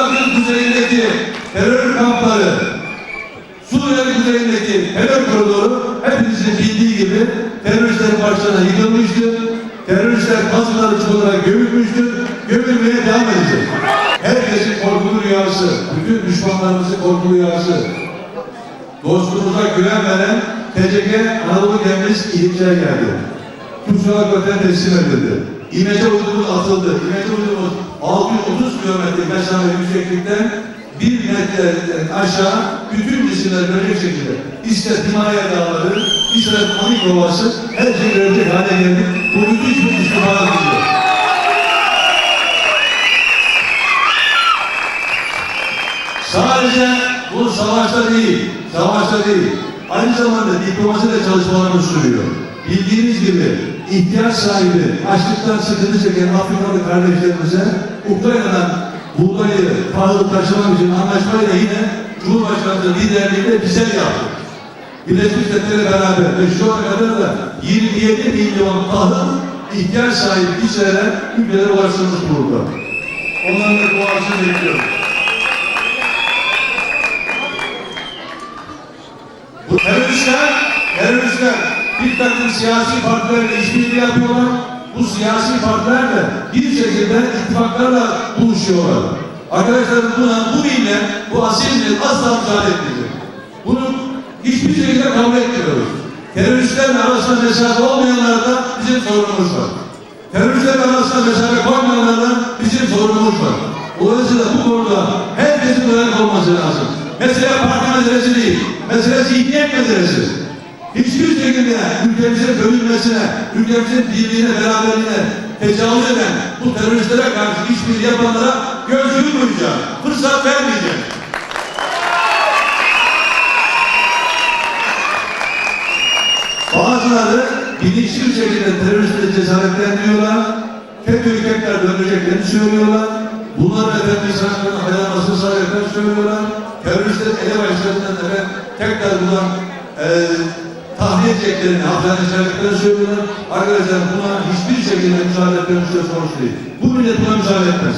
Irak'ın kuzeyindeki terör kampları, Suriye'nin kuzeyindeki terör koridoru hepinizin bildiği gibi teröristlerin başlarına yıkılmıştır. Teröristler kazıkları çukurarak gömülmüştür. Gömülmeye devam edecek. Herkesin korkulu rüyası, bütün düşmanlarımızın korkulu rüyası. Dostumuza güven veren TCK Anadolu Gemisi İlçe'ye geldi. Tuzla Gökten teslim edildi. İmece uydumuz atıldı. İmece uydumuz 630 kilometre mesafe yükseklikten bir metreden aşağı bütün cisimler görecek şekilde ister Himalaya Dağları, ister Manik Ovası her şeyi görecek hale geldik. Bu müthiş bir istihbarat gidiyor. Sadece bu savaşta değil, savaşta değil. Aynı zamanda diplomasıyla çalışmalarımız sürüyor. Bildiğiniz gibi ihtiyaç sahibi, açlıktan sıkıntı çeken Afrikalı kardeşlerimize Ukrayna'dan buğdayı pahalı taşımak için anlaşmayla yine Cumhurbaşkanlığı liderliğinde bize yaptı. Birleşmiş Milletler'le beraber ve şu ana kadar da 27 milyon tahıl ihtiyaç sahibi kişilere ülkelere ulaştırmış durumda. Onların da duasını bekliyoruz. Bu teröristler, teröristler bir takım siyasi partilerle işbirliği yapıyorlar. Bu siyasi partiler de bir şekilde ittifaklarla buluşuyorlar. Arkadaşlar buna bu millet, bu asil millet asla müsaade etmeyecek. Bunu hiçbir şekilde kabul etmiyoruz. Teröristlerle arasında mesafe olmayanlarda bizim sorunumuz var. Teröristlerle arasında mesafe koymayanlarda bizim sorunumuz var. Dolayısıyla bu konuda herkesin uyanık olması lazım. Mesele parti meselesi değil. Mesele zihniyet meselesi. Hiçbir şekilde ülkemizin bölünmesine, ülkemizin birliğine, beraberliğine tecavüz eden bu teröristlere karşı hiçbir yapanlara göz yummayacağız. Fırsat vermeyeceğiz. Bazıları bilinçli bir şekilde teröristleri cesaretlendiriyorlar. FETÖ'yü tekrar döndüreceklerini söylüyorlar. Bunların efendim insanların hayranmasını sağlayacaklarını söylüyorlar. Teröristlerin ele başlarından efendim tekrar buradan e, tahliye edeceklerini, hapishane çıkaracaklarını söylüyorlar. Arkadaşlar buna hiçbir şekilde müsaade etmemiz söz konusu değil. Bu millet buna müsaade etmez.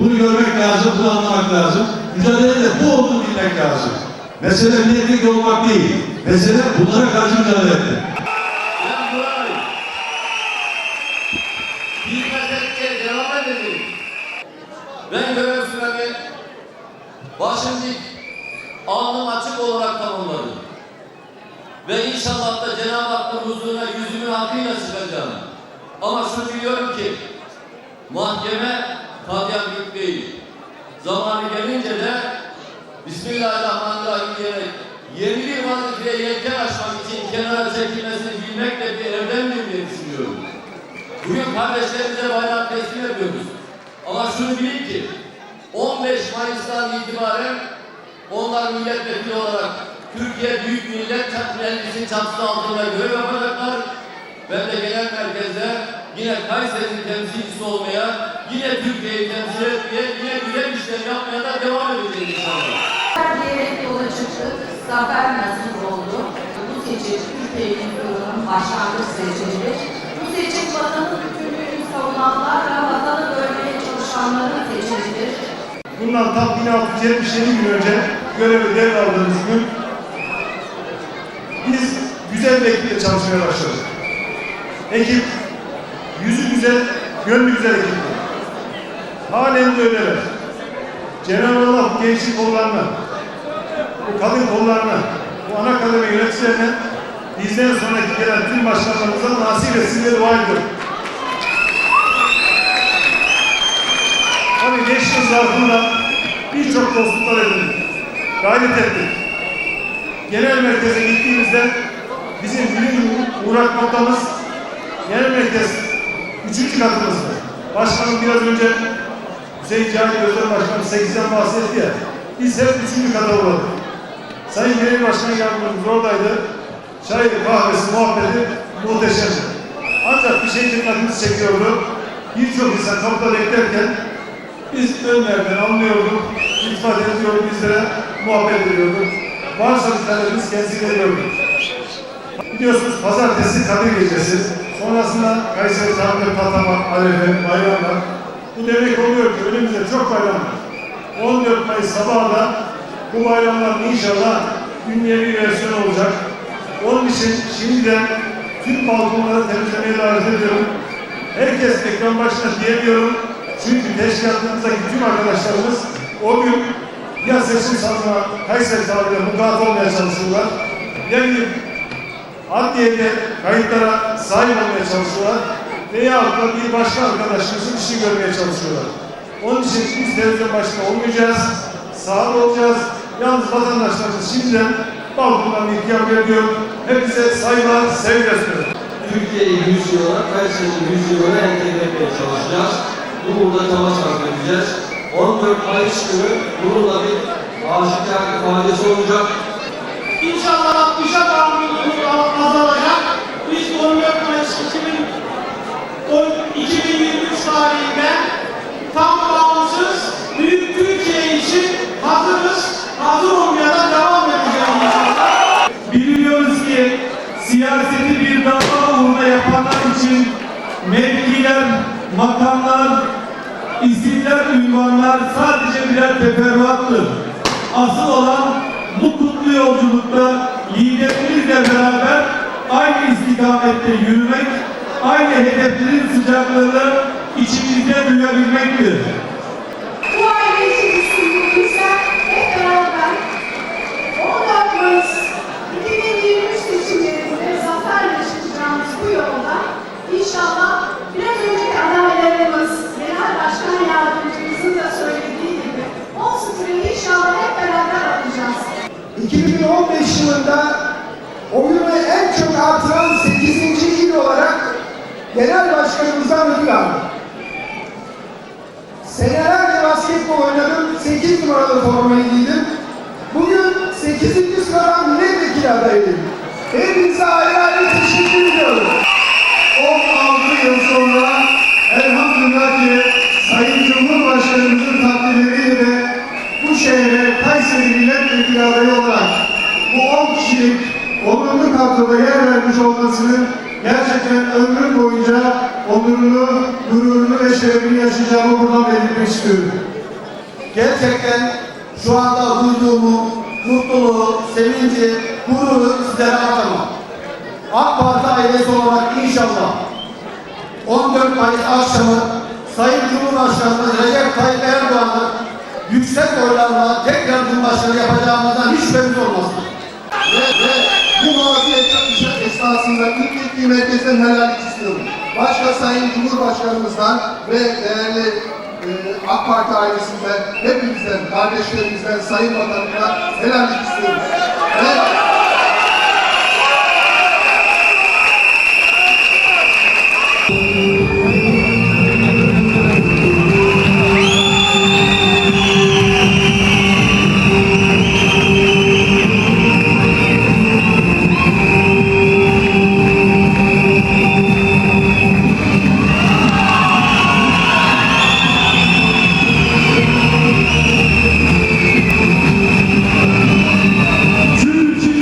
Bunu görmek lazım, bunu anlamak lazım. Mücadele de bu olduğunu bilmek lazım. Mesele milletlik olmak değil. Mesele bunlara karşı mücadele etmek. Ben görev süremi başım dik, alnım açık olarak tamamladım. Ve inşallah da Cenab-ı Hakk'ın huzuruna yüzümün hakkıyla çıkacağım. Ama şunu biliyorum ki mahkeme kadyanlık değil. Zamanı gelince de Bismillahirrahmanirrahim diyerek yeni bir vazifeye yelken açmak için kenara çekilmesini bilmek de bir erdemdir diye düşünüyorum. Bugün kardeşlerimize bayrak teslim ediyoruz. Ama şunu bilin ki 15 Mayıs'tan itibaren onlar milletvekili olarak Türkiye Büyük Millet Meclisi'nin çatısı altında görev yapacaklar. Ben de genel merkezde yine Kayseri'nin temsilcisi olmaya, yine Türkiye'yi temsil etmeye, yine güzel işler yapmaya da devam edeceğiz inşallah. diyerek yola çıktık. Zafer nasip oldu. Bu seçim Türkiye'nin yolunun başlangıç seçimidir. Bu seçim vatanın bütünlüğünü savunanlarla vatanı bölmeye çalışanların seçimidir. Bundan tam 1677 gün önce görevi devraldığımız gün biz güzel bir ekiple çalışmaya başladık. Ekip yüzü güzel, gönlü güzel ekipti. Halen de öyleler. Cenab-ı Allah bu gençlik kollarına, bu kadın kollarına, bu ana kademe yöneticilerine bizden sonraki gelen tüm başkanlarımıza nasip etsin diye dua ediyorum. Tabii beş zarfında birçok dostluklar edindik. Gayret ettik. Genel merkeze gittiğimizde bizim bilim uğrak noktamız genel merkez üçüncü katımızdı. Başkanım biraz önce Hüseyin Cahil Özel Başkanım 8'den bahsetti ya. Biz hep üçüncü kata uğradık. Sayın Genel Başkan Yardımcımız oradaydı. Çay, kahvesi, muhabbeti muhteşemdi. Ancak bir şey dikkatimizi çekiyordu. Birçok insan kapıda beklerken biz önlerden anlıyorduk, iltifat ediyorduk bizlere, muhabbet ediyorduk. Talebimiz kendisine ediyorduk. Biliyorsunuz pazartesi Kadir Gecesi, sonrasında Kayseri Çarmıhlı Tatama, Alefe, bayramlar. Bu demek oluyor ki önümüzde çok bayram var. 15 Mayıs sabahı da bu bayramların inşallah dünyevi versiyonu olacak. Onun için şimdiden tüm balkonları temizlemeye davet ediyorum. Herkes ekran başına diyemiyorum. Çünkü teşkilatımızdaki tüm arkadaşlarımız o gün ya seçim sanma Kayseri tabiriyle mukat olmaya çalışıyorlar. Ya gidip adliyede kayıtlara sahip olmaya çalışıyorlar. Veya da bir başka arkadaşımızın işi görmeye çalışıyorlar. Onun için biz televizyon başında olmayacağız. Sahada olacağız. Yalnız vatandaşlarımız şimdiden balkondan ihtiyar ediyor. Hepinize saygılar, sevgiler sunuyorum. Türkiye'yi yüzyıla, Kayseri'yi yüzyıla entegre etmeye çalışacağız. Bu burada çaba sarf edeceğiz. 14 Mayıs günü bununla bir aşikar ifadesi olacak. İnşallah 60'a tahammülümüz azalacak. Biz 14 Mayıs 2000 on- 2023 tarihinde tam bağımsız büyük Türkiye için hazırız. Hazır olmaya da devam edeceğiz. Biliyoruz ki siyaseti bir dava uğruna yapanlar için mevkiler, makamlar, isimler, ünvanlar sadece birer teferruattır. Asıl olan bu kutlu yolculukta liderimizle beraber aynı istikamette yürümek, aynı hedeflerin sıcaklığını genel başkanımızdan ödül aldı. Senelerce basketbol oynadım, 8 numaralı formayı giydim. Bugün 8. sıradan milletvekili adayıyım. Hepinize ayrı ayrı teşekkür ediyorum. 16 yıl sonra elhamdülillah ki Sayın Cumhurbaşkanımızın takdirleriyle bu şehre Kayseri Milletvekili adayı olarak bu 10 kişilik onurlu kadroda yer vermiş olmasının gerçekten ömrüm boyunca onurunu, gururunu ve şerefini yaşayacağımı buradan belirtmek istiyorum. Gerçekten şu anda duyduğumu, mutluluğu, sevinci, gururu sizlere anlatamam. AK Parti ailesi olarak inşallah 14 Mayıs akşamı Sayın Cumhurbaşkanımız Recep Tayyip Erdoğan'ı yüksek oylarla tekrar Cumhurbaşkanı yapacağımızdan hiç şüphemiz olmasın. ve, ve bu mağaziyet ilk gittiğim herkesten helallik istiyorum. Başka Sayın Cumhurbaşkanımızdan ve değerli e, AK Parti ailesinden, hepimizden, kardeşlerimizden, Sayın Bakanımdan helallik